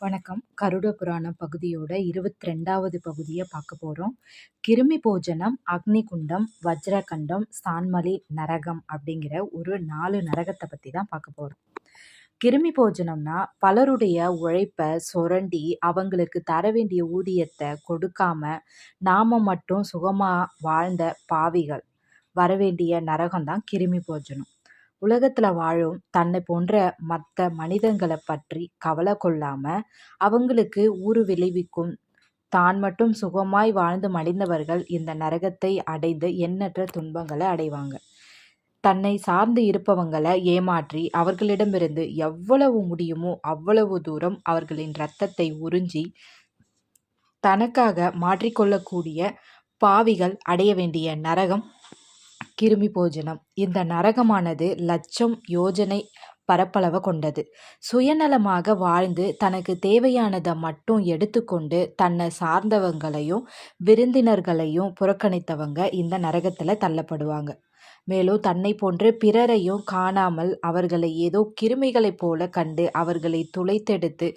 வணக்கம். கருட புராணம் பகுதியோட இருபத்ரெண்டாவது பகுதியை பார்க்க போகிறோம் கிருமி போஜனம், அக்னிகுண்டம், வஜ்ரகண்டம், சான்மலி நரகம் அப்படிங்கிற ஒரு நாலு நரகத்தை பற்றி தான் பார்க்க போகிறோம் கிருமி போஜனம்னா, பலருடைய உழைப்ப சுரண்டி அவங்களுக்கு தர வேண்டிய ஊதியத்தை கொடுக்காம, நாம மட்டும் சுகமாக வாழ்ந்த பாவிகள் வரவேண்டிய நரகம் தான் கிருமி போஜனம். உலகத்துல வாழும் தன்னை போன்ற மற்ற மனிதங்களை பற்றி கவலை கொள்ளாம, அவங்களுக்கு ஊறு விளைவிக்கும் தான் மட்டும் சுகமாய் வாழ்ந்து மடிந்தவர்கள் இந்த நரகத்தை அடைந்து எண்ணற்ற துன்பங்களை அடைவாங்க. தன்னை சார்ந்து இருப்பவங்களை ஏமாற்றி, அவர்களிடமிருந்து எவ்வளவு முடியுமோ அவ்வளவு தூரம் அவர்களின் இரத்தத்தை உறிஞ்சி, தனக்காக மாற்றிக்கொள்ளக்கூடிய பாவிகள் அடைய வேண்டிய நரகம் கிருமி போஜனம். இந்த நரகமானது லட்சம் யோஜனை பரப்பளவு கொண்டது. சுயநலமாக வாழ்ந்து தனக்கு தேவையானதை மட்டும் எடுத்துக்கொண்டு, தன்னை சார்ந்தவங்களையும், விருந்தினர்களையும் புறக்கணித்தவங்க இந்த நரகத்தில் தள்ளப்படுவாங்க. மேலும் தன்னைப் போன்று பிறரையும் காணாமல் அவர்களை ஏதோ கிருமிகளைப் போல கண்டு அவர்களை துளைத்தெடுத்து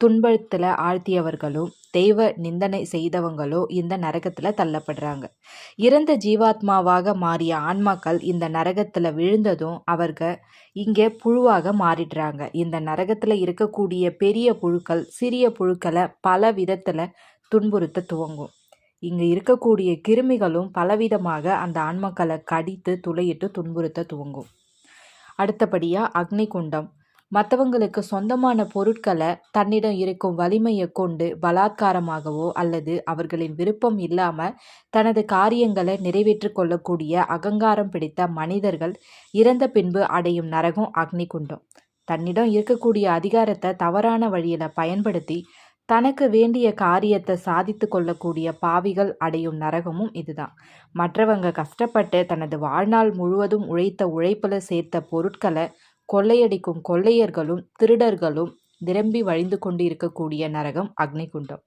துன்பத்தில் ஆழ்த்தியவர்களும், தெய்வ நிந்தனை செய்தவங்களோ இந்த நரகத்தில் தள்ளப்படுறாங்க. இறந்த ஜீவாத்மாவாக மாறிய ஆன்மாக்கள் இந்த நரகத்தில் விழுந்ததும் அவர்க இங்கே புழுவாக மாறிடுறாங்க. இந்த நரகத்தில் இருக்கக்கூடிய பெரிய புழுக்கள் சிறிய புழுக்களை பல விதத்தில் துன்புறுத்த துவங்கும். இங்கு இருக்கக்கூடிய கிருமிகளும் பலவிதமாக அந்த ஆன்மக்களை கடித்து, துளையிட்டு துன்புறுத்த துவங்கும். அடுத்தபடியாக அக்னி குண்டம் மற்றவங்களுக்கு சொந்தமான பொருட்களை தன்னிடம் இருக்கும் வலிமையை கொண்டு பலாத்காரமாகவோ அல்லது அவர்களின் விருப்பம் இல்லாமல் தனது காரியங்களை நிறைவேற்றி கொள்ளக்கூடிய அகங்காரம் பிடித்த மனிதர்கள் இறந்த பின்பு அடையும் நரகம் அக்னிகுண்டம். தன்னிடம் இருக்கக்கூடிய அதிகாரத்தை தவறான வழியில் பயன்படுத்தி, தனக்கு வேண்டிய காரியத்தை சாதித்து கொள்ளக்கூடிய பாவிகள் அடையும் நரகமும் இதுதான். மற்றவங்க கஷ்டப்பட்டு தனது வாழ்நாள் முழுவதும் உழைத்த உழைப்பில் சேர்த்த பொருட்களை கொள்ளையடிக்கும் கொள்ளையர்களும், திருடர்களும் நிரம்பி வழிந்து கொண்டிருக்கக்கூடிய நரகம் அக்னிகுண்டம்.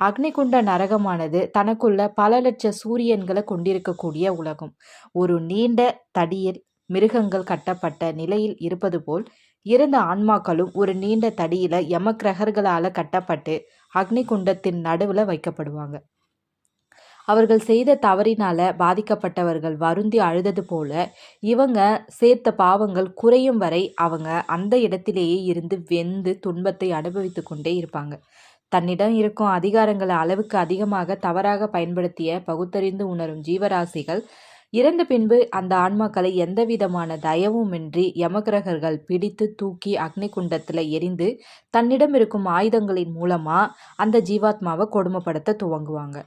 அக்னிகுண்ட நரகமானது தனக்குள்ள பல லட்ச சூரியன்களை கொண்டிருக்கக்கூடிய உலகம். ஒரு நீண்ட தடியில் மிருகங்கள் கட்டப்பட்ட நிலையில் இருப்பது போல், இறந்த ஆன்மாக்களும் ஒரு நீண்ட தடியில யமக்கிரகர்களால கட்டப்பட்டு அக்னி குண்டத்தின் நடுவுல வைக்கப்படுவாங்க. அவர்கள் செய்த தவறினால பாதிக்கப்பட்டவர்கள் வருந்தி அழுதது போல, இவங்க சேர்த்த பாவங்கள் குறையும் வரை அவங்க அந்த இடத்திலேயே இருந்து வெந்து துன்பத்தை அனுபவித்து கொண்டே இருப்பாங்க. தன்னிடம் இருக்கும் அதிகாரங்களை அளவுக்கு அதிகமாக தவறாக பயன்படுத்திய பகுத்தறிந்து உணரும் ஜீவராசிகள், இறந்த பின்பு அந்த ஆன்மாக்களை எந்தவிதமான தயவுமின்றி யமக்கிரகர்கள் பிடித்து தூக்கி அக்னிகுண்டத்துல எரிந்து தன்னிடம் இருக்கும் ஆயுதங்களின் மூலமா அந்த ஜீவாத்மாவை கொடுமைப்படுத்த துவங்குவாங்க.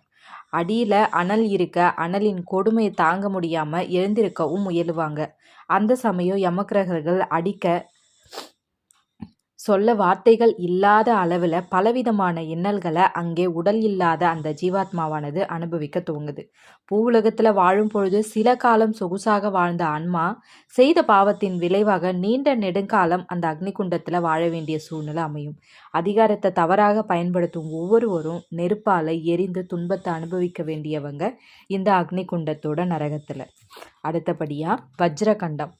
அடியில அனல் இருக்க, அனலின் கொடுமையை தாங்க முடியாம எழுந்திருக்கவும் முயலுவாங்க. அந்த சமயம் யமக்கிரகர்கள் அடிக்க, சொல்ல வார்த்தைகள் இல்லாத அளவில் பலவிதமான இன்னல்களை அங்கே உடல் இல்லாத அந்த ஜீவாத்மாவானது அனுபவிக்க துவங்குது. பூவுலகத்துல வாழும் பொழுது சில காலம் சொகுசாக வாழ்ந்த ஆன்மா, செய்த பாவத்தின் விளைவாக நீண்ட நெடுங்காலம் அந்த அக்னிகுண்டத்தில் வாழ வேண்டிய சூழ்நிலை அமையும். அதிகாரத்தை தவறாக பயன்படுத்தும் ஒவ்வொருவரும் நெருப்பால் எரிந்து துன்பத்தை அனுபவிக்க வேண்டியவங்க இந்த அக்னிகுண்டத்தோட நரகத்தில் அடுத்தபடியாக வஜ்ரகண்டம்.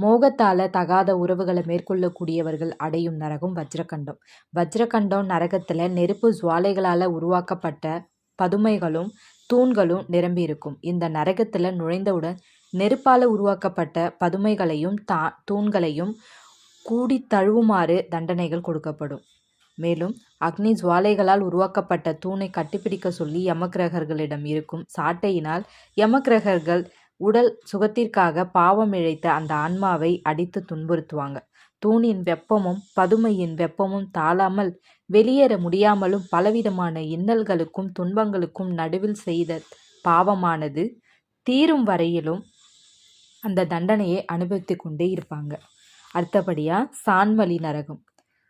மோகத்தால தகாத உறவுகளை மேற்கொள்ளக்கூடியவர்கள் அடையும் நரகம் வஜ்ரகண்டம். வஜ்ரகண்டம் நரகத்தில் நெருப்பு ஜுவாலைகளால் உருவாக்கப்பட்ட பதுமைகளும், தூண்களும் நிரம்பி இருக்கும். இந்த நரகத்தில் நுழைந்தவுடன் நெருப்பால் உருவாக்கப்பட்ட பதுமைகளையும், தா தூண்களையும் கூடித் தழுவுமாறு தண்டனைகள் கொடுக்கப்படும். மேலும் அக்னி ஜுவாலைகளால் உருவாக்கப்பட்ட தூணை கட்டிப்பிடிக்க சொல்லி யமக்கிரகர்களிடம் இருக்கும் சாட்டையினால் யமக்கிரகர்கள் உடல் சுகத்திற்காக பாவம் இழைத்த அந்த ஆன்மாவை அடித்து துன்புறுத்துவாங்க. தூணின் வெப்பமும், பதுமையின் வெப்பமும் தாழாமல் வெளியேற முடியாமலும் பலவிதமான இன்னல்களுக்கும், துன்பங்களுக்கும் நடுவில் செய்த பாவமானது தீரும் வரையிலும் அந்த தண்டனையை அனுபவித்து கொண்டே இருப்பாங்க. அடுத்தபடியா சான்வழி நரகம்.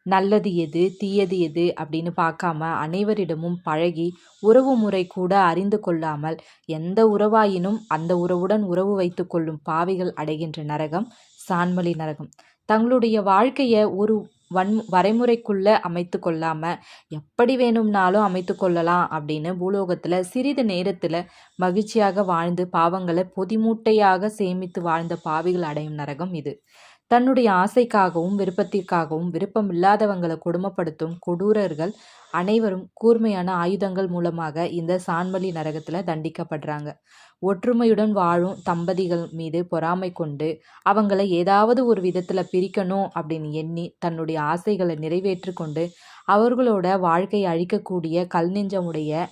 நல்லது எது, தீயது எது அப்படின்னு பார்க்காம அனைவரிடமும் பழகி, உறவு முறை கூட அறிந்து கொள்ளாமல், எந்த உறவாயினும் அந்த உறவுடன் உறவு வைத்துக் கொள்ளும் பாவிகள் அடைகின்ற நரகம் சான்மலி நரகம். தங்களுடைய வாழ்க்கையை ஒரு வன் வரைமுறைக்குள்ள அமைத்து கொள்ளாம, எப்படி வேணும்னாலும் அமைத்து கொள்ளலாம் அப்படின்னு பூலோகத்துல சிறிது நேரத்துல மகிழ்ச்சியாக வாழ்ந்து பாவங்களை பொதிமூட்டையாக சேமித்து வாழ்ந்த பாவிகள் அடையும் நரகம் இது. தன்னுடைய ஆசைக்காகவும் விருப்பத்திற்காகவும் விருப்பம் இல்லாதவங்களை கொடுமைப்படுத்தும் கொடூரர்கள் அனைவரும் கூர்மையான ஆயுதங்கள் மூலமாக இந்த சான்மலி நரகத்தில் தண்டிக்கப்படுறாங்க. ஒற்றுமையுடன் வாழும் தம்பதிகள் மீது பொறாமை கொண்டு அவங்கள ஏதாவது ஒரு விதத்தில் பிரிக்கணும் அப்படின்னு எண்ணி தன்னுடைய ஆசைகளை நிறைவேற்றி கொண்டு அவர்களோட வாழ்க்கையை அழிக்கக்கூடிய கல் நெஞ்சமுடைய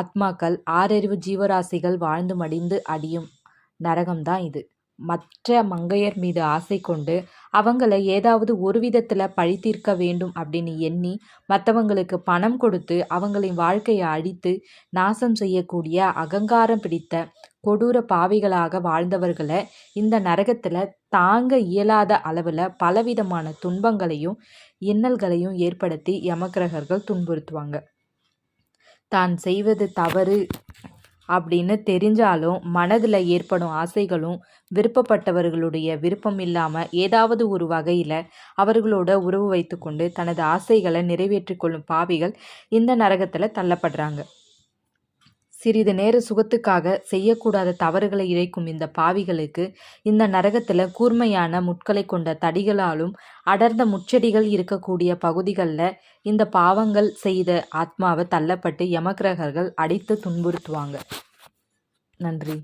ஆத்மாக்கள் ஆறறிவு ஜீவராசிகள் வாழ்ந்து மடிந்து அடியும் நரகம்தான் இது. மற்ற மங்கையர் மீது ஆசை கொண்டு அவங்கள ஏதாவது ஒரு விதத்தில் பழி தீர்க்க வேண்டும் அப்படின்னு எண்ணி மற்றவங்களுக்கு பணம் கொடுத்து அவங்களின் வாழ்க்கையை அழித்து நாசம் செய்யக்கூடிய அகங்காரம் பிடித்த கொடூர பாவிகளாக வாழ்ந்தவர்களை இந்த நரகத்தில் தாங்க இயலாத அளவில் பலவிதமான துன்பங்களையும் இன்னல்களையும் ஏற்படுத்தி யமக்கிரகர்கள் துன்புறுத்துவாங்க. தான் செய்வது தவறு அப்படின்னு தெரிஞ்சாலும் மனதில் ஏற்படும் ஆசைகளும் விருப்பப்பட்டவர்களுடைய விருப்பம் இல்லாமல் ஏதாவது ஒரு வகையில் அவர்களோட உறவு வைத்துக்கொண்டு தனது ஆசைகளை நிறைவேற்றிக் கொள்ளும் பாவிகள் இந்த நரகத்தில் தள்ளப்படுறாங்க. சிறிது நேர சுகத்துக்காக செய்யக்கூடாத தவறுகளை இழைக்கும் இந்த பாவிகளுக்கு இந்த நரகத்தில் கூர்மையான முட்களை கொண்ட தடிகளாலும் அடர்ந்த முச்செடிகள் இருக்கக்கூடிய பகுதிகளில் இந்த பாவங்கள் செய்த ஆத்மாவை தள்ளப்பட்டு யமக்கிரகர்கள் அடித்து துன்புறுத்துவாங்க. நன்றி.